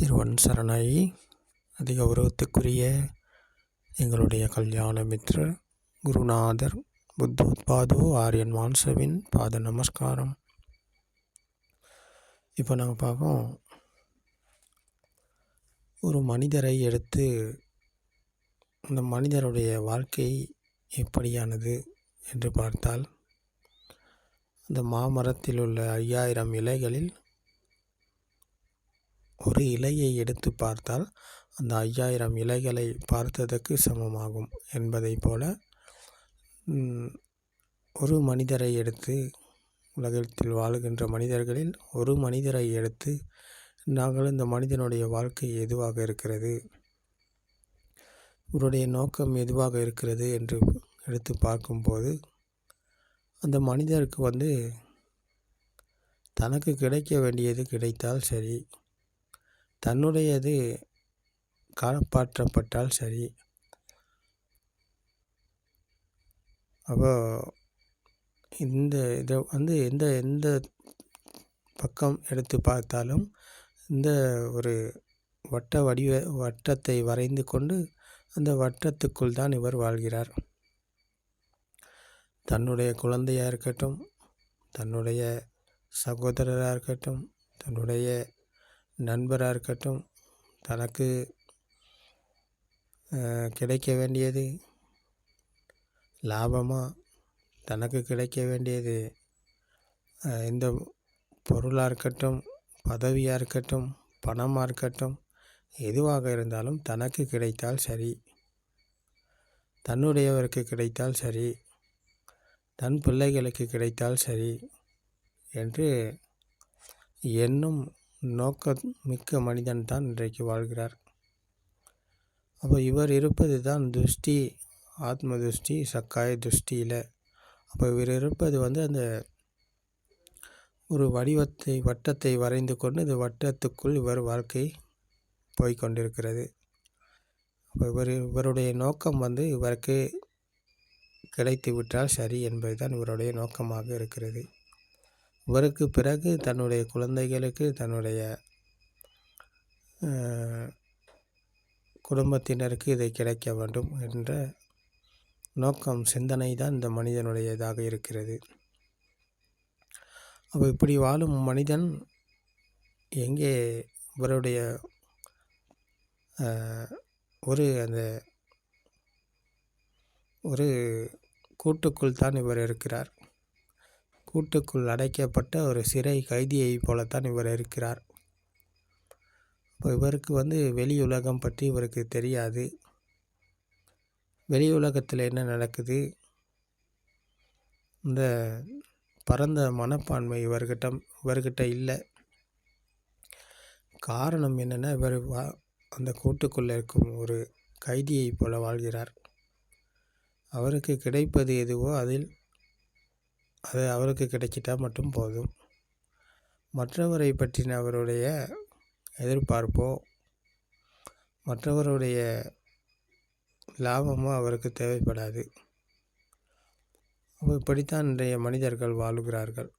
திருவன் சரணாயி. அதிக கௌரவத்துக்குரிய எங்களுடைய கல்யாண மித்ர குருநாதர் புத்தோத்பாதோ ஆரியன் மான்சவின் பாத நமஸ்காரம். இப்போ நாங்கள் பார்ப்போம். ஒரு மனிதரை எடுத்து அந்த மனிதருடைய வாழ்க்கை எப்படியானது என்று பார்த்தால் அந்த மாமரத்தில் உள்ள ஐயாயிரம் இலைகளில் ஒரு இலையை எடுத்து பார்த்தால் அந்த ஐயாயிரம் இலைகளை பார்த்ததற்கு சமமாகும் என்பதைப் போல ஒரு மனிதரை எடுத்து உலகத்தில் வாழுகின்ற மனிதர்களில் ஒரு மனிதரை எடுத்து நாங்கள் இந்த மனிதனுடைய வாழ்க்கை எதுவாக இருக்கிறது இவருடைய நோக்கம் எதுவாக இருக்கிறது என்று எடுத்து பார்க்கும்போது அந்த மனிதருக்கு வந்து தனக்கு கிடைக்க வேண்டியது கிடைத்தால் சரி தன்னுடையது காப்பாற்றப்பட்டால் சரி. அப்போ இந்த இதை வந்து எந்த எந்த பக்கம் எடுத்து பார்த்தாலும் இந்த ஒரு வட்ட வடிவ வட்டத்தை வரைந்து கொண்டு அந்த வட்டத்துக்குள் தான் இவர் வாழ்கிறார். தன்னுடைய குழந்தையாக இருக்கட்டும் தன்னுடைய சகோதரராக இருக்கட்டும் தன்னுடைய நண்பராக இருக்கட்டும் தனக்கு கிடைக்க வேண்டியது லாபமாக தனக்கு கிடைக்க வேண்டியது இந்த பொருளாக இருக்கட்டும் பதவியாக இருக்கட்டும் பணமாக இருக்கட்டும் எதுவாக இருந்தாலும் தனக்கு கிடைத்தால் சரி. தன்னுடையவருக்கு கிடைத்தால் சரி. தன் பிள்ளைகளுக்கு கிடைத்தால் சரி என்று என்னும் நோக்க மிக்க மனிதன் தான் இன்றைக்கு வாழ்கிறார். அப்போ இவர் இருப்பது தான் துஷ்டி ஆத்ம துஷ்டி சக்காய துஷ்டியில். அப்போ இவர் இருப்பது வந்து அந்த ஒரு வடிவத்தை வட்டத்தை வரைந்து கொண்டு இந்த வட்டத்துக்குள் இவர் வாழ்க்கை போய்கொண்டிருக்கிறது அப்போ இவர் இவருடைய நோக்கம் வந்து இவருக்கு கிடைத்து விட்டால் சரி என்பதுதான் இவருடைய நோக்கமாக இருக்கிறது. இவருக்கு பிறகு தன்னுடைய குழந்தைகளுக்கு தன்னுடைய குடும்பத்தினருக்கு இதை கிடைக்க வேண்டும் என்ற நோக்கம் சிந்தனை தான் இந்த மனிதனுடையதாக இருக்கிறது. அப்போ இப்படி வாழும் மனிதன் எங்கே இவருடைய ஒரு அந்த ஒரு கூட்டுக்குள் தான் இவர் இருக்கிறார். கூட்டுக்குள் அடைக்கப்பட்ட ஒரு சிறை கைதியை போலத்தான் இவர் இருக்கிறார். இப்போ இவருக்கு வந்து வெளி உலகம் பற்றி இவருக்கு தெரியாது. வெளி உலகத்தில் என்ன நடக்குது? இந்த பரந்த மனப்பான்மை இவர்கிட்ட இவர்கிட்ட இல்லை. காரணம் என்னென்னா இவர் வா அந்த கூட்டுக்குள்ளே இருக்கும் ஒரு கைதியைப் போல வாழ்கிறார். அவருக்கு கிடைப்பது எதுவோ அதில் அது அவருக்கு கிடைச்சிட்டா மட்டும் போதும். மற்றவரை பற்றின அவருடைய எதிர்பார்ப்போ மற்றவருடைய லாபமோ அவருக்கு தேவைப்படாது. இப்படித்தான் இன்றைய மனிதர்கள் வாழுகிறார்கள்.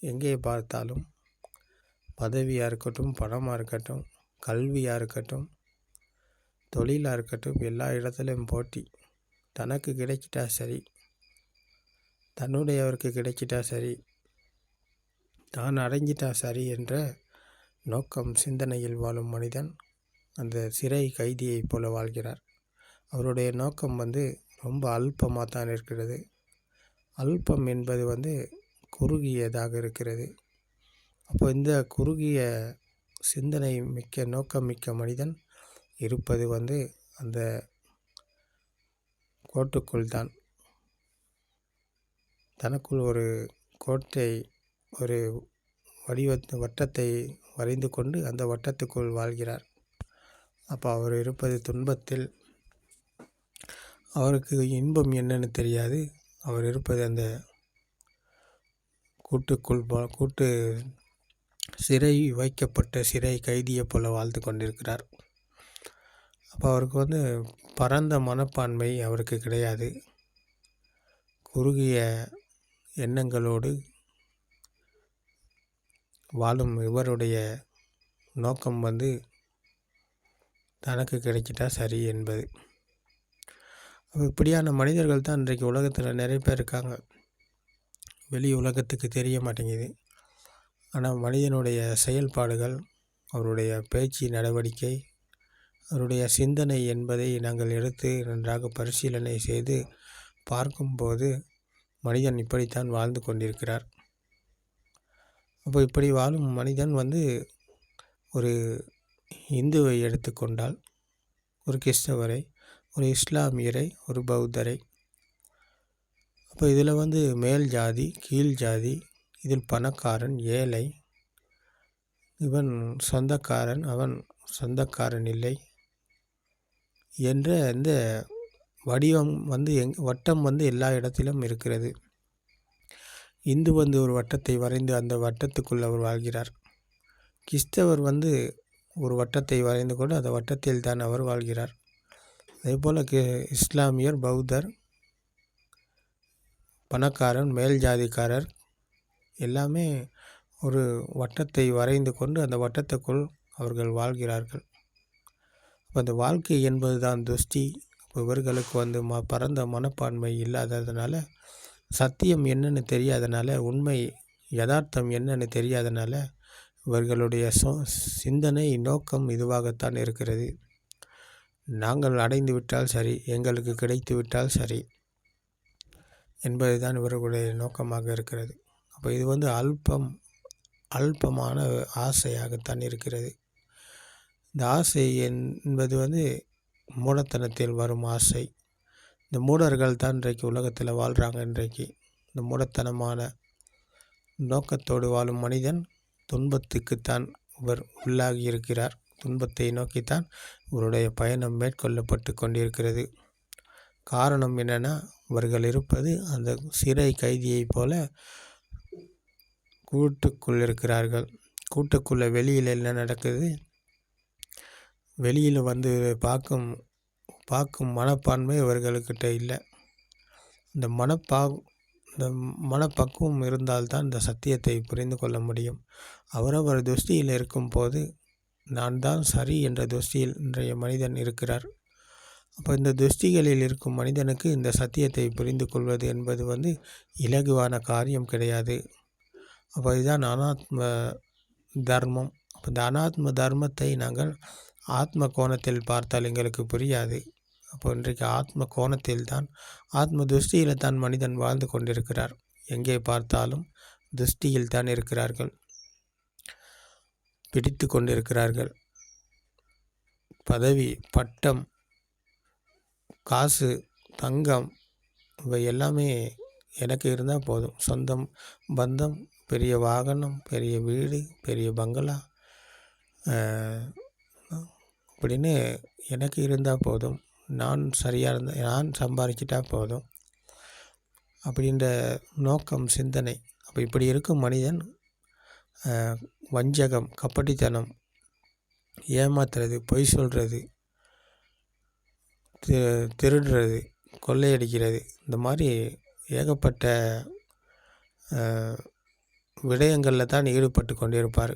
எங்கே பார்த்தாலும் பதவியாக இருக்கட்டும் பணமாக இருக்கட்டும் கல்வியாக இருக்கட்டும் தொழிலாக இருக்கட்டும் எல்லா இடத்துலையும் போட்டி தனக்கு கிடைச்சிட்டா சரி. தன்னுடையவருக்கு கிடைச்சிட்டா சரி. தான் அடைஞ்சிட்டா சரி என்ற நோக்கம் சிந்தனையில் வாழும் மனிதன் அந்த சிறை கைதியைப் போல வாழ்கிறார். அவருடைய நோக்கம் வந்து ரொம்ப அல்பமாக தான் இருக்கிறது. அல்பம் என்பது வந்து குறுகியதாக இருக்கிறது. அப்போ இந்த குறுகிய சிந்தனை மிக்க நோக்கம் மிக்க மனிதன் இருப்பது வந்து அந்த கோட்டுக்குள் தான். தனக்குள் ஒரு கோட்டை ஒரு வடிவத்து வட்டத்தை வரைந்து கொண்டு அந்த வட்டத்துக்குள் வாழ்கிறார். அப்போ அவர் இருப்பது துன்பத்தில். அவருக்கு இன்பம் என்னன்னு தெரியாது. அவர் இருப்பது அந்த கூட்டுக்குள் கூட்டு சிறை வைக்கப்பட்ட சிறை கைதியை போல வாழ்ந்து கொண்டிருக்கிறார். அப்போ அவருக்கு வந்து பரந்த மனப்பான்மை அவருக்கு கிடையாது. குறுகிய எண்ணங்களோடு வாழும் இவருடைய நோக்கம் வந்து தனக்கு கிடைச்சிட்டா சரி என்பது. இப்படியான மனிதர்கள் தான் இன்றைக்கு உலகத்தில் நிறைய பேர் இருக்காங்க. வெளி உலகத்துக்கு தெரிய மாட்டேங்குது. ஆனால் மனிதனுடைய செயல்பாடுகள் அவருடைய பேச்சு நடவடிக்கை அவருடைய சிந்தனை என்பதை நாங்கள் எடுத்து நன்றாக பரிசீலனை செய்து பார்க்கும்போது மனிதன் இப்படித்தான் வாழ்ந்து கொண்டிருக்கிறார். அப்போ இப்படி வாழும் மனிதன் வந்து ஒரு இந்துவை எடுத்துக்கொண்டால் ஒரு கிறிஸ்தவரை ஒரு இஸ்லாமியரை ஒரு பௌத்தரை. அப்போ இதில் வந்து மேல் ஜாதி கீழ் ஜாதி இதில் பணக்காரன் ஏழை இவன் சொந்தக்காரன் அவன் சொந்தக்காரன் இல்லை என்ற இந்த வடிவம் வந்து எங் வட்டம் வந்து எல்லா இடத்திலும் இருக்கிறது. இந்து வந்து ஒரு வட்டத்தை வரைந்து அந்த வட்டத்துக்குள் அவர் வாழ்கிறார். கிறிஸ்தவர் வந்து ஒரு வட்டத்தை வரைந்து கொண்டு அந்த வட்டத்தில் தான் அவர் வாழ்கிறார். அதேபோல் கி இஸ்லாமியர் பௌத்தர் பணக்காரன் மேல் ஜாதிக்காரர் எல்லாமே ஒரு வட்டத்தை வரைந்து கொண்டு அந்த வட்டத்துக்குள் அவர்கள் வாழ்கிறார்கள். அந்த வாழ்க்கை என்பது தான் துஷ்டி. இவர்களுக்கு வந்து ம பரந்த மனப்பான்மை இல்லாததுனால சத்தியம் என்னன்னு தெரியாதனால உண்மை யதார்த்தம் என்னன்னு தெரியாதனால இவர்களுடைய சொ சிந்தனை நோக்கம் இதுவாகத்தான் இருக்கிறது. நாங்கள் அடைந்து விட்டால் சரி எங்களுக்கு கிடைத்து விட்டால் சரி என்பது தான் இவர்களுடைய நோக்கமாக இருக்கிறது. அப்போ இது வந்து அல்பம் அல்பமான ஆசையாகத்தான் இருக்கிறது. இந்த ஆசை என்பது வந்து மூடத்தனத்தில் வரும் ஆசை. இந்த மூடர்கள் தான் இன்றைக்கு உலகத்தில் வாழ்கிறாங்க இன்றைக்கு. இந்த மூடத்தனமான நோக்கத்தோடு வாழும் மனிதன் துன்பத்துக்குத்தான் இவர் உள்ளாகி இருக்கிறார். துன்பத்தை நோக்கித்தான் இவருடைய பயணம் மேற்கொள்ளப்பட்டு கொண்டிருக்கிறது. காரணம் என்னென்னா இவர்கள் இருப்பது அந்த சிறை கைதியைப் போல கூட்டுக்குள் இருக்கிறார்கள். கூட்டுக்குள்ளே வெளியில் என்ன நடக்குது? வெளியில் வந்து பார்க்கும் பார்க்கும் மனப்பான்மை இவர்களுக்கிட்ட இல்லை. இந்த மனப்பா இந்த மனப்பக்குவம் இருந்தால்தான் இந்த சத்தியத்தை புரிந்து கொள்ள முடியும். அவரவர் துஷ்டியில் இருக்கும்போது நான் தான் சரி என்ற துஷ்டியில் இன்றைய மனிதன் இருக்கிறார். அப்போ இந்த துஷ்டிகளில் இருக்கும் மனிதனுக்கு இந்த சத்தியத்தை புரிந்து கொள்வது என்பது வந்து இலகுவான காரியம் கிடையாது. அப்போ இதுதான் அனாத்ம தர்மம். அப்போ இந்த அனாத்ம தர்மத்தை நாங்கள் ஆத்ம கோணத்தில் பார்த்தால் எங்களுக்கு புரியாது. அப்போ இன்றைக்கு ஆத்ம கோணத்தில் தான் ஆத்ம துஷ்டியில் தான் மனிதன் வாழ்ந்து கொண்டிருக்கிறார். எங்கே பார்த்தாலும் துஷ்டியில் தான் இருக்கிறார்கள். பிடித்து கொண்டிருக்கிறார்கள். பதவி பட்டம் காசு தங்கம் இவை எல்லாமே எனக்கு இருந்தால் போதும். சொந்தம் பந்தம் பெரிய வாகனம் பெரிய வீடு பெரிய பங்களா அப்படின்னு எனக்கு இருந்தால் போதும். நான் சரியாக இருந்த நான் சம்பாதிச்சிட்டா போதும். அப்படின்ற நோக்கம் சிந்தனை. அப்போ இப்படி இருக்கும் மனிதன் வஞ்சகம் கப்பட்டித்தனம் ஏமாத்துறது பொய் சொல்கிறது திருடுறது கொள்ளையடிக்கிறது இந்த மாதிரி ஏகப்பட்ட விடயங்களில் தான் ஈடுபட்டு கொண்டிருப்பார்.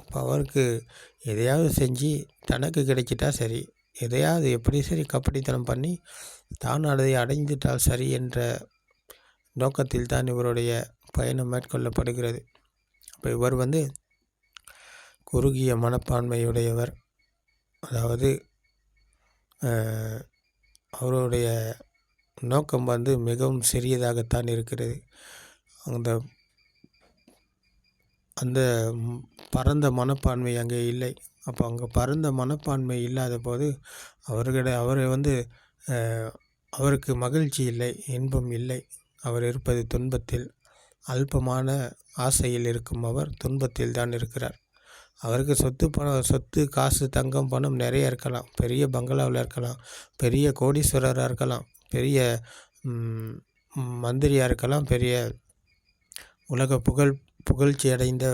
இப்போ அவருக்கு எதையாவது செஞ்சு தனக்கு கிடைச்சிட்டா சரி. எதையாவது எப்படி சரி கப்படித்தனம் பண்ணி தான் அதை அடைந்துட்டால் சரி என்ற நோக்கத்தில் தான் இவருடைய பயணம் மேற்கொள்ளப்படுகிறது. இப்போ இவர் வந்து குறுகிய மனப்பான்மையுடையவர். அதாவது அவருடைய நோக்கம் வந்து மிகவும் சிறியதாகத்தான் இருக்கிறது. அந்த அந்த பரந்த மனப்பான்மை அங்கே இல்லை. அப்போ அங்கே பரந்த மனப்பான்மை இல்லாத போது அவர்கள அவர் வந்து அவருக்கு மகிழ்ச்சி இல்லை இன்பம் இல்லை. அவர் இருப்பது துன்பத்தில் அல்பமான ஆசையில் இருக்கும் அவர் துன்பத்தில் தான் இருக்கிறார். அவருக்கு சொத்து பணம் சொத்து காசு தங்கம் பணம் நிறைய இருக்கலாம். பெரிய பங்களாவில் இருக்கலாம் பெரிய கோடீஸ்வரராக இருக்கலாம் பெரிய மந்திரியாக இருக்கலாம் பெரிய உலக புகழ் புகழ்ச்சி அடைந்த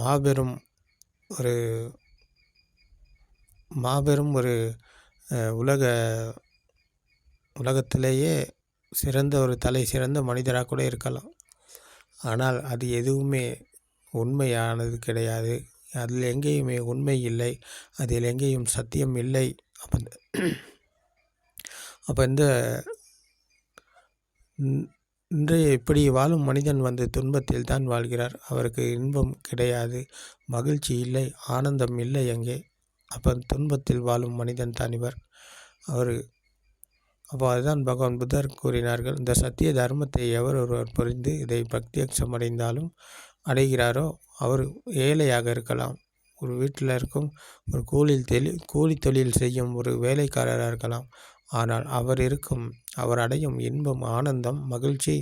மாபெரும் ஒரு மாபெரும் ஒரு உலக உலகத்திலேயே சிறந்த ஒரு தலை சிறந்த மனிதராக கூட இருக்கலாம். ஆனால் அது எதுவுமே உண்மையானது கிடையாது. அதில் எங்கேயுமே உண்மை இல்லை. அதில் எங்கேயும் சத்தியம் இல்லை. அப்போ இந்த அப்போ இந்த இன்று இன்றைய இப்படி வாழும் மனிதன் வந்து துன்பத்தில் தான் வாழ்கிறார். அவருக்கு இன்பம் கிடையாது மகிழ்ச்சி இல்லை ஆனந்தம் இல்லை எங்கே? அப்போ துன்பத்தில் வாழும் மனிதன் தான் இவர். அவர் அப்போ அதுதான் பகவான் புத்தர் கூறினார்கள் இந்த சத்திய தர்மத்தை எவர் ஒருவர் புரிந்து இதை பக்தியக்ஷம் அடைந்தாலும் அடைகிறாரோ அவர் ஏழையாக இருக்கலாம். ஒரு வீட்டில் இருக்கும் ஒரு கூலில் தெளி கூலி தொழில் செய்யும் ஒரு வேலைக்காரராக இருக்கலாம். ஆனால் அவர் இருக்கும் அவர் அடையும் இன்பம் ஆனந்தம் மகிழ்ச்சி.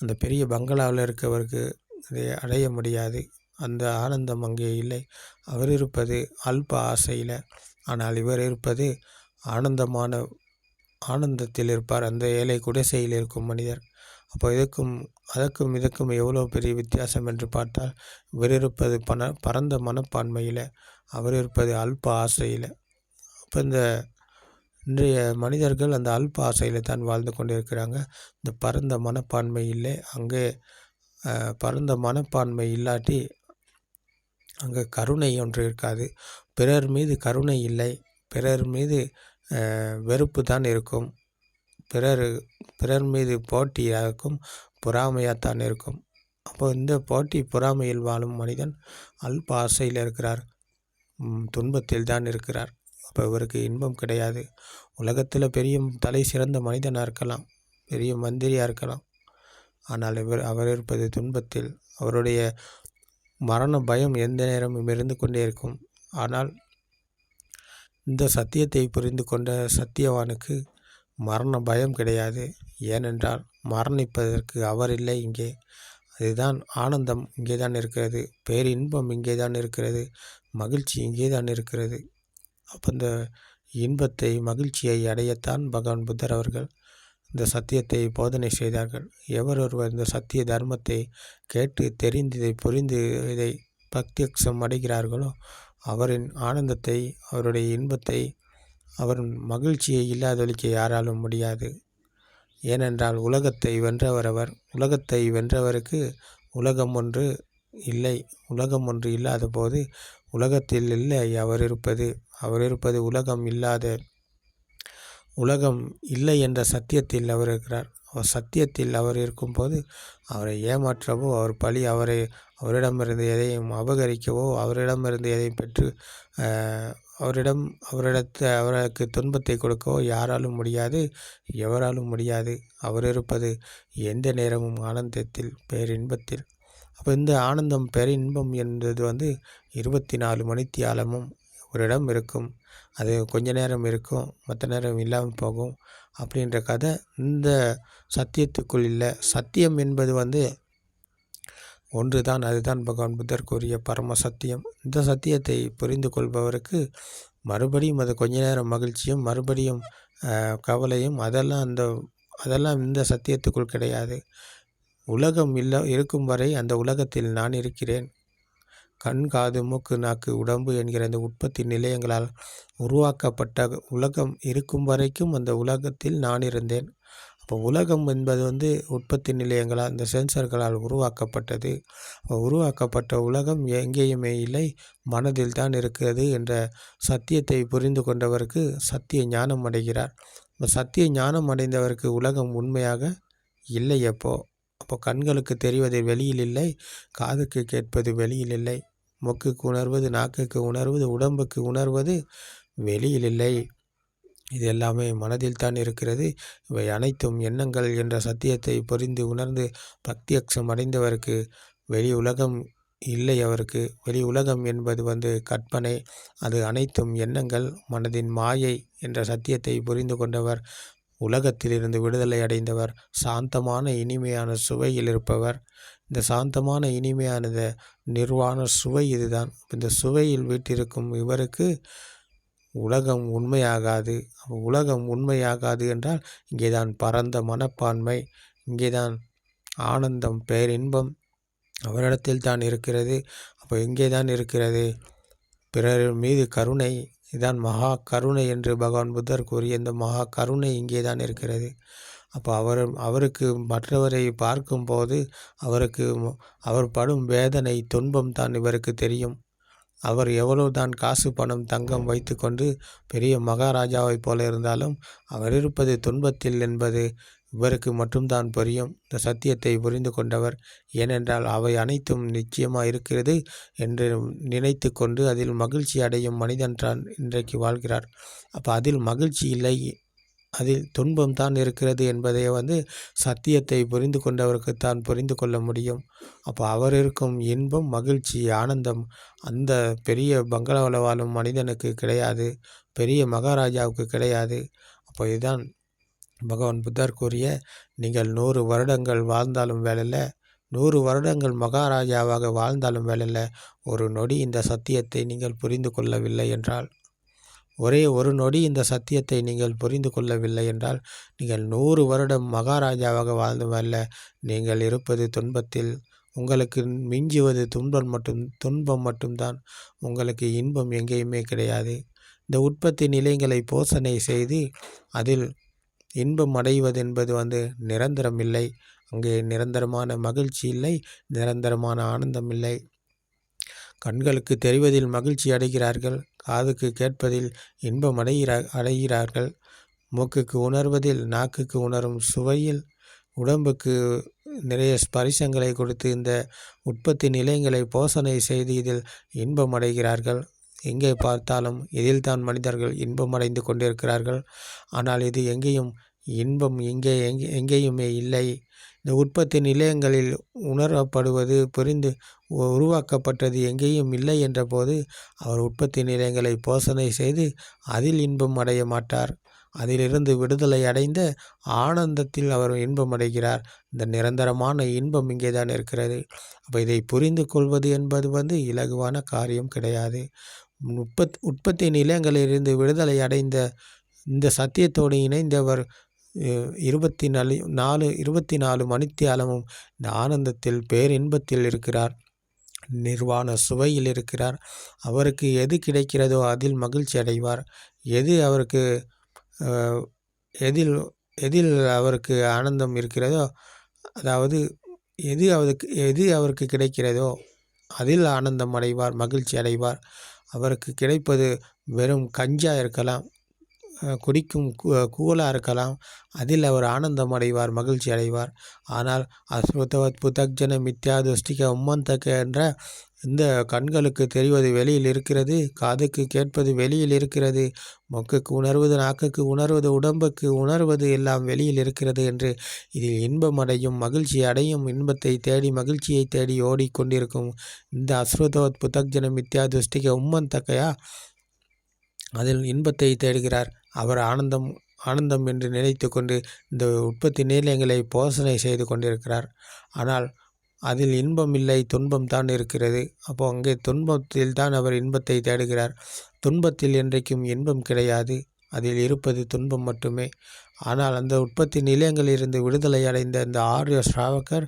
அந்த பெரிய பங்களாவில் இருக்கவருக்கு அதை அடைய முடியாது. அந்த ஆனந்தம் அங்கே இல்லை. அவர் இருப்பது அல்ப ஆசையில். ஆனால் இவர் இருப்பது ஆனந்தமான ஆனந்தத்தில் இருப்பார். அந்த ஏழை குடிசையில் இருக்கும் மனிதர். அப்போ இதுக்கும் அதற்கும் இதற்கும் எவ்வளோ பெரிய வித்தியாசம் என்று பார்த்தால் இவர் இருப்பது பண பரந்த மனப்பான்மையில். அவர் இருப்பது அல்ப ஆசையில். அப்போ இந்த இன்றைய மனிதர்கள் அந்த அல்ப ஆசையில் தான் வாழ்ந்து கொண்டிருக்கிறாங்க. இந்த பரந்த மனப்பான்மை இல்லை. அங்கே பரந்த மனப்பான்மை இல்லாட்டி அங்கே கருணை ஒன்று இருக்காது. பிறர் மீது கருணை இல்லை. பிறர் மீது வெறுப்பு தான் இருக்கும். பிறர் பிறர் மீது போட்டியாக இருக்கும். பொறாமையாகத்தான் இருக்கும். அப்போ இந்த போட்டி பொறாமையில் வாழும் மனிதன் அல்ப ஆசையில் இருக்கிறார். துன்பத்தில் தான் இருக்கிறார். அப்போ இவருக்கு இன்பம் கிடையாது. உலகத்தில் பெரிய தலை சிறந்த மனிதனாக இருக்கலாம். பெரிய மந்திரியாக இருக்கலாம். ஆனால் இவர் அவர் இருப்பது துன்பத்தில் அவருடைய மரண பயம் எந்த நேரமும் இருந்து கொண்டே இருக்கும். ஆனால் இந்த சத்தியத்தை புரிந்து கொண்ட சத்தியவானுக்கு மரண பயம் கிடையாது. ஏனென்றால் மரணிப்பதற்கு அவர் இல்லை இங்கே. அதுதான் ஆனந்தம் இங்கே தான் இருக்கிறது. பேரின்பம் இங்கே தான் இருக்கிறது. மகிழ்ச்சி இங்கே தான் இருக்கிறது. அப்போ இந்த இன்பத்தை மகிழ்ச்சியை அடையத்தான் பகவான் புத்தர் அவர்கள் இந்த சத்தியத்தை போதனை செய்தார்கள். எவர் ஒருவர் இந்த சத்திய தர்மத்தை கேட்டு தெரிந்து இதை புரிந்து இதை பக்தியக்ஷம் அடைகிறார்களோ அவரின் ஆனந்தத்தை அவருடைய இன்பத்தை அவரின் மகிழ்ச்சியை இல்லாதொழிக்க யாராலும் முடியாது. ஏனென்றால் உலகத்தை வென்றவர் அவர் உலகத்தை வென்றவருக்கு உலகம் ஒன்று இல்லை. உலகம் ஒன்று இல்லாத போது உலகத்தில் இல்லை. அவர் இருப்பது அவர் இருப்பது உலகம் இல்லாத உலகம் இல்லை என்ற சத்தியத்தில் அவர் இருக்கிறார் அவர் சத்தியத்தில் அவர் இருக்கும்போது அவரை ஏமாற்றவோ அவர் பழி அவரை அவரிடமிருந்து எதையும் அபகரிக்கவோ அவரிடமிருந்து எதையும் பெற்று அவரிடம் அவரிடத்து அவருக்கு துன்பத்தை கொடுக்கவோ யாராலும் முடியாது எவராலும் முடியாது. அவர் இருப்பது எந்த நேரமும் ஆனந்தத்தில் பேரின்பத்தில் அப்போ இந்த ஆனந்தம் பேரின்பம் என்பது வந்து இருபத்தி நாலு மணித்தியாலமும் ஒரு இடம் இருக்கும். அது கொஞ்ச நேரம் இருக்கும் மற்ற நேரம் இல்லாமல் போகும் அப்படின்ற கதை இந்த சத்தியத்துக்குள் இல்லை. சத்தியம் என்பது வந்து ஒன்று தான் அதுதான் பகவான் புத்தர் கூறிய பரம சத்தியம். இந்த சத்தியத்தை புரிந்து கொள்பவருக்கு மறுபடியும் அது கொஞ்ச நேரம் மகிழ்ச்சியும் மறுபடியும் கவலையும் அதெல்லாம் அந்த அதெல்லாம் இந்த சத்தியத்துக்குள் கிடையாது. உலகம் இல்லை இருக்கும் வரை அந்த உலகத்தில் நான் இருக்கிறேன். கண் காது மூக்கு நாக்கு உடம்பு என்கிற இந்த உற்பத்தி நிலையங்களால் உருவாக்கப்பட்ட உலகம் இருக்கும் வரைக்கும் அந்த உலகத்தில் நான் இருந்தேன். அப்போ உலகம் என்பது வந்து உற்பத்தி நிலையங்களால் இந்த சென்சர்களால் உருவாக்கப்பட்டது. உருவாக்கப்பட்ட உலகம் எங்கேயுமே இல்லை மனதில் தான் இருக்கிறது என்ற சத்தியத்தை புரிந்து கொண்டவருக்கு சத்திய ஞானம் அடைகிறார். இந்த சத்திய ஞானம் அடைந்தவருக்கு உலகம் உண்மையாக இல்லை எப்போது அப்போ கண்களுக்கு தெரிவது வெளியில் இல்லை காதுக்கு கேட்பது வெளியில் இல்லை. மொக்குக்கு உணர்வது நாக்குக்கு உணர்வது உடம்புக்கு உணர்வது வெளியில் இல்லை. இது எல்லாமே மனதில் தான் இருக்கிறது. இவை அனைத்தும் எண்ணங்கள் என்ற சத்தியத்தை புரிந்து உணர்ந்து பிரத்யக்ஷம் அடைந்தவருக்கு வெளி உலகம் இல்லை அவருக்கு. வெளி உலகம் என்பது வந்து கற்பனை. அது அனைத்தும் எண்ணங்கள் மனதின் மாயை என்ற சத்தியத்தை புரிந்து கொண்டவர் உலகத்திலிருந்து விடுதலை அடைந்தவர் சாந்தமான இனிமையான சுவையில் இருப்பவர். இந்த சாந்தமான இனிமையானது நிர்வாண சுவை இதுதான். இந்த சுவையில் வீட்டிருக்கும் இவருக்கு உலகம் உண்மையாகாது. உலகம் உண்மையாகாது என்றால் இங்கேதான் பரந்த மனப்பான்மை இங்கேதான் ஆனந்தம் பேரின்பம் அவரிடத்தில் தான் இருக்கிறது. அப்போ இங்கே தான் இருக்கிறது? பிறர் மீது கருணை இதுதான் மகா கருணை என்று பகவான் புத்தர் கூறிய இந்த மகா கருணை இங்கே தான் இருக்கிறது. அப்போ அவர் அவருக்கு மற்றவரை பார்க்கும்போது அவருக்கு அவர் படும் வேதனை துன்பம் தான் இவருக்கு தெரியும். அவர் எவ்வளவு தான் காசு பணம் தங்கம் வைத்துக்கொண்டு பெரிய மகாராஜாவைப் போல இருந்தாலும் அவர் இருப்பது துன்பத்தில் என்பது இவருக்கு மட்டும்தான் புரியும். இந்த சத்தியத்தை புரிந்து கொண்டவர் ஏனென்றால் அவை அனைத்தும் நிச்சயமாக இருக்கிறது என்று நினைத்து கொண்டு அதில் மகிழ்ச்சி அடையும் மனிதன் தான் இன்றைக்கு வாழ்கிறார். அப்போ அதில் மகிழ்ச்சி இல்லை. அதில் துன்பம் தான் இருக்கிறது என்பதை வந்து சத்தியத்தை புரிந்து கொண்டவருக்குத்தான் புரிந்து கொள்ள முடியும். அப்போ அவர் இருக்கும் இன்பம் மகிழ்ச்சி ஆனந்தம் அந்த பெரிய பங்களாவில் வாழும் மனிதனுக்கு கிடையாது. பெரிய மகாராஜாவுக்கு கிடையாது. அப்போ இதுதான் பகவான் புத்தர் கூறிய நீங்கள் நூறு வருடங்கள் வாழ்ந்தாலும் வேலையில் நூறு வருடங்கள் மகாராஜாவாக வாழ்ந்தாலும் வேலையில் ஒரு நொடி இந்த சத்தியத்தை நீங்கள் புரிந்து கொள்ளவில்லை என்றால் ஒரே ஒரு நொடி இந்த சத்தியத்தை நீங்கள் புரிந்து கொள்ளவில்லை என்றால் நீங்கள் நூறு வருடம் மகாராஜாவாக வாழ்ந்த வரல நீங்கள் இருப்பது துன்பத்தில். உங்களுக்கு மிஞ்சுவது துன்பம் மட்டும் துன்பம் மட்டும்தான். உங்களுக்கு இன்பம் எங்கேயுமே கிடையாது. இந்த உற்பத்தி நிலையங்களை போஷணை செய்து அதில் இன்பம் அடைவதென்பது வந்து நிரந்தரம் இல்லை அங்கே நிரந்தரமான மகிழ்ச்சி இல்லை நிரந்தரமான ஆனந்தம் இல்லை. கண்களுக்கு தெரிவதில் மகிழ்ச்சி அடைகிறார்கள் காதுக்கு கேட்பதில் இன்பம் அடைகிறா அடைகிறார்கள் மூக்குக்கு உணர்வதில் நாக்குக்கு உணரும் சுவையில் உடம்புக்கு நிறைய ஸ்பரிசங்களை கொடுத்து இந்த உற்பத்தி நிலையங்களை போஷணை செய்து இதில் இன்பம் அடைகிறார்கள். எங்கே பார்த்தாலும் இதில்தான் மனிதர்கள் இன்பம் அடைந்து கொண்டிருக்கிறார்கள்? ஆனால் இது எங்கேயும் இன்பம் எங்கே எங்கே எங்கேயுமே இல்லை. இந்த உற்பத்தி நிலையங்களில் உணரப்படுவது புரிந்து உருவாக்கப்பட்டது எங்கேயும் இல்லை என்றபோது அவர் உற்பத்தி நிலையங்களை போசனை செய்து அதில் இன்பம் அடைய மாட்டார். அதிலிருந்து விடுதலை அடைந்த ஆனந்தத்தில் அவர் இன்பம் அடைகிறார். இந்த நிரந்தரமான இன்பம் இங்கே தான் இருக்கிறது. அப்போ இதை புரிந்து கொள்வது என்பது வந்து இலகுவான காரியம் கிடையாது. உற்பத் உற்பத்தி நிலையங்களிலிருந்து விடுதலை அடைந்த இந்த சத்தியத்தோடு இணைந்தவர் இருபத்தி நாலு நாலு இருபத்தி நாலு மணித்தியாலமும் இந்த ஆனந்தத்தில் பேரின்பத்தில் இருக்கிறார். நிர்வாண சுவையில் இருக்கிறார். அவருக்கு எது கிடைக்கிறதோ அதில் மகிழ்ச்சி அடைவார். எது அவருக்கு எதில் எதில் அவருக்கு ஆனந்தம் இருக்கிறதோ அதாவது எது அவருக்கு எது அவருக்கு கிடைக்கிறதோ அதில் ஆனந்தம் அடைவார் மகிழ்ச்சி அடைவார். அவருக்கு கிடைப்பது வெறும் கஞ்சா இருக்கலாம். குடிக்கும் கூலாக இருக்கலாம். அதில் அவர் ஆனந்தம் அடைவார் மகிழ்ச்சி அடைவார். ஆனால் அஸ்வத்தவத் புதக்ஜன மித்யா துஷ்டிக உம்மந்தக என்ற இந்த கண்களுக்கு தெரிவது வெளியில் இருக்கிறது காதுக்கு கேட்பது வெளியில் இருக்கிறது மொக்குக்கு உணர்வது நாக்குக்கு உணர்வது உடம்புக்கு உணர்வது எல்லாம் வெளியில் இருக்கிறது என்று இதில் இன்பம் அடையும் மகிழ்ச்சி அடையும் இன்பத்தை தேடி மகிழ்ச்சியை தேடி ஓடிக்கொண்டிருக்கும் இந்த அஸ்ருதவத் புத்தக்ஜன மித்யா துஷ்டிக தக்கையா அதில் இன்பத்தை தேடுகிறார். அவர் ஆனந்தம் ஆனந்தம் என்று நினைத்து கொண்டு இந்த உற்பத்தி நிலையங்களை போஷணை செய்து கொண்டிருக்கிறார். ஆனால் அதில் இன்பம் இல்லை துன்பம் தான் இருக்கிறது. அப்போ அங்கே துன்பத்தில் தான் அவர் இன்பத்தை தேடுகிறார். துன்பத்தில் என்றைக்கும் இன்பம் கிடையாது. அதில் இருப்பது துன்பம் மட்டுமே. ஆனால் அந்த உற்பத்தி நிலையங்களிலிருந்து விடுதலை அடைந்த இந்த ஆரிய ஸ்ராவகர்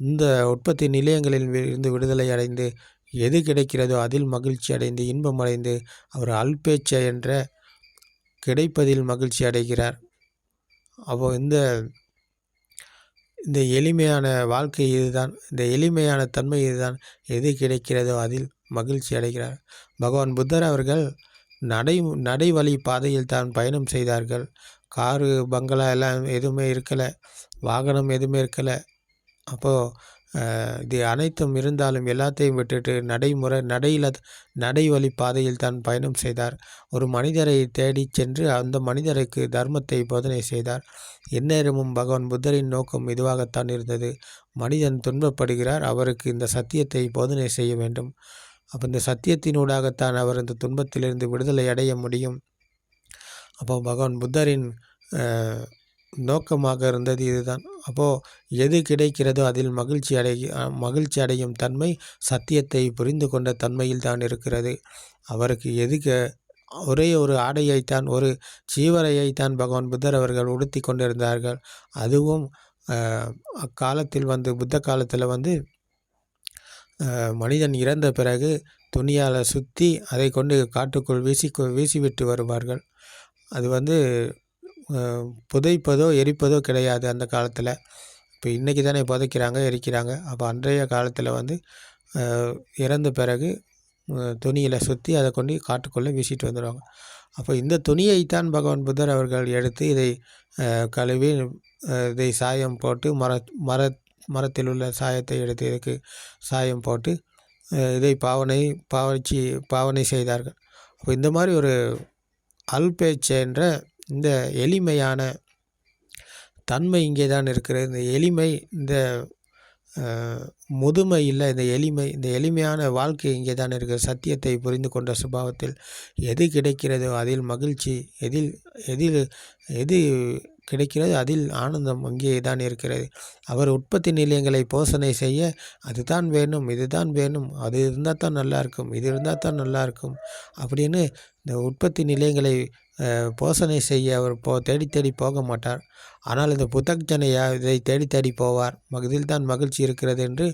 இந்த உற்பத்தி நிலையங்களில் இருந்து விடுதலை அடைந்து எது கிடைக்கிறதோ அதில் மகிழ்ச்சி அடைந்து இன்பம் அடைந்து அவர் அல்பேச்ச என்ற கிடைப்பதில் மகிழ்ச்சி அடைகிறார். அப்போ இந்த இந்த எளிமையான வாழ்க்கை இதுதான். இந்த எளிமையான தன்மை இதுதான். எது கிடைக்கிறதோ அதில் மகிழ்ச்சி அடைகிறார். பகவான் புத்தர் அவர்கள் நடை நடை வழி பாதையில் தான் பயணம் செய்தார்கள். காரு பங்களா எல்லாம் எதுவுமே இருக்கலை. வாகனம் எதுவுமே இருக்கலை. அப்போது இது அனைத்தும் இருந்தாலும் எல்லாத்தையும் விட்டுட்டு நடைமுறை நடையில் நடை வழி பாதையில் தான் பயணம் செய்தார். ஒரு மனிதரை தேடிச் சென்று அந்த மனிதருக்கு தர்மத்தை போதனை செய்தார். எந்நேரமும் பகவான் புத்தரின் நோக்கம் இதுவாகத்தான் இருந்தது. மனிதன் துன்பப்படுகிறார் அவருக்கு இந்த சத்தியத்தை போதனை செய்ய வேண்டும். அப்போ இந்த சத்தியத்தினூடாகத்தான் அவர் இந்த துன்பத்திலிருந்து விடுதலை அடைய முடியும். அப்போ பகவான் புத்தரின் நோக்கமாக இருந்தது இதுதான். அப்போது எது கிடைக்கிறதோ அதில் மகிழ்ச்சி அடை மகிழ்ச்சி அடையும் தன்மை சத்தியத்தை புரிந்து கொண்ட தன்மையில் தான் இருக்கிறது. அவருக்கு எதுக்கு ஒரே ஒரு ஆடையைத்தான் ஒரு சீவரையைத்தான் பகவான் புத்தர் அவர்கள் உடுத்தி கொண்டிருந்தார்கள். அதுவும் அக்காலத்தில் வந்து புத்த காலத்தில் வந்து மனிதன் இறந்த பிறகு துணியால் சுற்றி அதை கொண்டு காட்டுக்குள் வீசி வீசிவிட்டு வருவார்கள். அது வந்து புதைப்பதோ எரிப்பதோ கிடையாது அந்த காலத்தில். இப்போ இன்றைக்கி தானே புதைக்கிறாங்க எரிக்கிறாங்க. அப்போ அன்றைய காலத்தில் வந்து இறந்த பிறகு துணியில் சுற்றி அதை கொண்டு காட்டுக்குள்ளே வீசிட்டு வந்துடுவாங்க அப்போ இந்த துணியைத்தான் பகவான் புத்தர் அவர்கள் எடுத்து இதை கழுவி இதை சாயம் போட்டு மர மர மரத்தில் உள்ள சாயத்தை எடுத்து இதுக்கு சாயம் போட்டு இதை பாவனை பாவச்சி பாவனை செய்தார்கள். அப்போ இந்த மாதிரி ஒரு அல்பேச் என்ற இந்த எளிமையான தன்மை இங்கே தான் இருக்கிறது. இந்த எளிமை இந்த முதுமை இல்லை இந்த எளிமை இந்த எளிமையான வாழ்க்கை இங்கே தான் இருக்கிறது. சத்தியத்தை புரிந்து கொண்ட சுபாவத்தில் எது கிடைக்கிறதோ அதில் மகிழ்ச்சி எதில் எதில் எது கிடைக்கிறது அதில் ஆனந்தம் அங்கே தான் இருக்கிறது. அவர் உற்பத்தி நிலையங்களை போஷணை செய்ய அதுதான் வேணும் இதுதான் வேணும் அது இருந்தால் தான் நல்லா இருக்கும் இது இருந்தால் தான் நல்லா இருக்கும் அப்படின்னு இந்த உற்பத்தி நிலையங்களை போசனை செய்ய அவர் போ தேடி தேடி போக மாட்டார். ஆனால் இந்த புத்தகஜனையா இதை தேடி தேடி போவார். இதில் தான் மகிழ்ச்சி இருக்கிறது என்று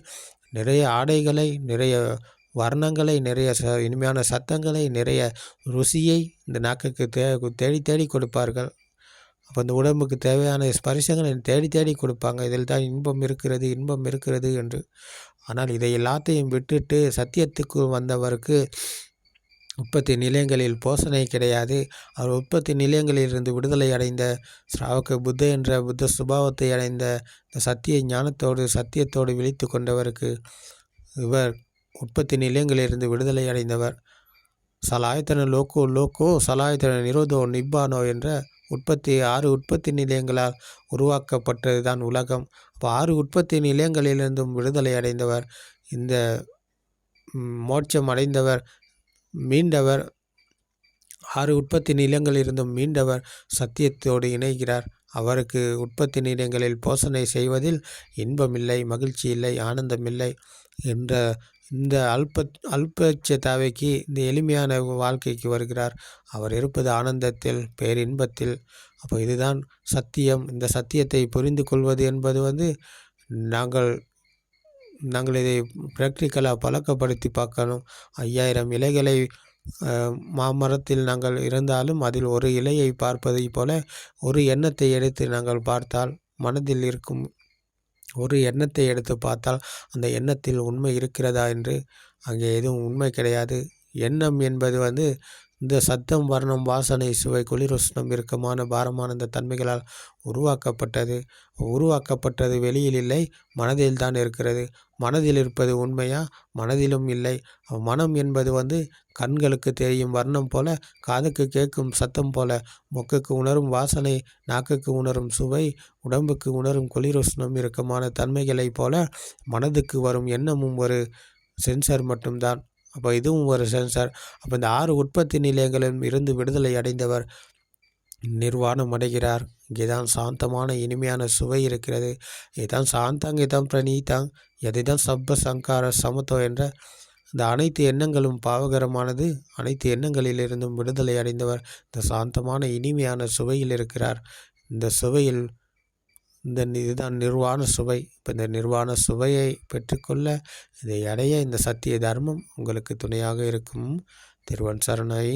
நிறைய ஆடைகளை நிறைய வர்ணங்களை நிறைய ச இனிமையான சத்தங்களை நிறைய ருசியை இந்த நாக்குக்கு தே தேடி தேடி கொடுப்பார்கள். அப்போ இந்த உடம்புக்கு தேவையான ஸ்பரிசங்களை தேடி தேடி கொடுப்பாங்க. இதில் தான் இன்பம் இருக்கிறது இன்பம் இருக்கிறது என்று. ஆனால் இதை எல்லாத்தையும் விட்டுட்டு சத்தியத்துக்கு வந்தவருக்கு உற்பத்தி நிலையங்களில் போசனை கிடையாது. அவர் உற்பத்தி நிலையங்களிலிருந்து விடுதலை அடைந்த ஸ்ராவக புத்த என்ற புத்த சுபாவத்தை அடைந்த இந்த சத்திய ஞானத்தோடு சத்தியத்தோடு விழித்து கொண்டவருக்கு இவர் உற்பத்தி நிலையங்களிலிருந்து விடுதலை அடைந்தவர். சலாயத்தன லோக்கோ லோக்கோ சலாயத்தன நிரோதோ நிப்பானோ என்ற உற்பத்தி ஆறு உற்பத்தி நிலையங்களால் உருவாக்கப்பட்டது தான் உலகம். அப்போ ஆறு உற்பத்தி நிலையங்களிலிருந்தும் விடுதலை அடைந்தவர். இந்த மோட்சம் அடைந்தவர் மீண்டவர். ஆறு உற்பத்தி நிலங்களிலிருந்தும் மீண்டவர் சத்தியத்தோடு இணைகிறார். அவருக்கு உற்பத்தி நிலங்களில் போஷணை செய்வதில் இன்பமில்லை மகிழ்ச்சி இல்லை ஆனந்தமில்லை என்ற இந்த அல்ப அல்பட்சதாவைக்கு இந்த எளிமையான வாழ்க்கைக்கு வருகிறார். அவர் இருப்பது ஆனந்தத்தில் பேரின்பத்தில். அப்போ இதுதான் சத்தியம். இந்த சத்தியத்தை புரிந்து கொள்வது என்பது வந்து நாங்கள் நாங்கள் இதை ப்ராக்டிக்கலாக பழக்கப்படுத்தி பார்க்கணும். ஐயாயிரம் இலைகளை மாமரத்தில் நாங்கள் இருந்தாலும் அதில் ஒரு இலையை பார்ப்பதைப் போல ஒரு எண்ணத்தை எடுத்து நாங்கள் பார்த்தால் மனதில் இருக்கும் ஒரு எண்ணத்தை எடுத்து பார்த்தால் அந்த எண்ணத்தில் உண்மை இருக்கிறதா என்று? அங்கே எதுவும் உண்மை கிடையாது. எண்ணம் என்பது வந்து இந்த சத்தம் வர்ணம் வாசனை சுவை குளிருஷ்ணம் இறுக்கமான பாரமான இந்த தன்மைகளால் உருவாக்கப்பட்டது. உருவாக்கப்பட்டது வெளியில் இல்லை மனதில் தான் இருக்கிறது. மனதில் இருப்பது உண்மையா? மனதிலும் இல்லை. மனம் என்பது வந்து கண்களுக்கு தெரியும் வர்ணம் போல காதுக்கு கேட்கும் சத்தம் போல. மொக்குக்கு உணரும் வாசனை நாக்குக்கு உணரும் சுவை உடம்புக்கு உணரும் குளிருஷ்ணம் இறுக்கமான தன்மைகளைப் போல மனதுக்கு வரும் எண்ணமும் ஒரு சென்சார் மட்டும்தான். அப்போ இதுவும் ஒரு சென்சார் அப்போ இந்த ஆறு உற்பத்தி நிலையங்களிலும் இருந்து விடுதலை அடைந்தவர் நிர்வாணம் அடைகிறார். இங்கேதான் சாந்தமான இனிமையான சுவை இருக்கிறது. இதுதான் சாந்தாங் இதான் பிரணீதாங் எதைதான் சப்ப சங்கார சமத்துவம் என்ற இந்த அனைத்து எண்ணங்களும் பாவகரமானது. அனைத்து எண்ணங்களிலிருந்தும் விடுதலை அடைந்தவர் இந்த சாந்தமான இனிமையான சுவையில் இருக்கிறார். இந்த சுவையில் இந்த இதுதான் நிர்வாண சுவை. இப்போ இந்த நிர்வாண சுவையை பெற்றுக்கொள்ள இதை அடைய இந்த சத்திய தர்மம் உங்களுக்கு துணையாக இருக்கும். திருவன் சரணை.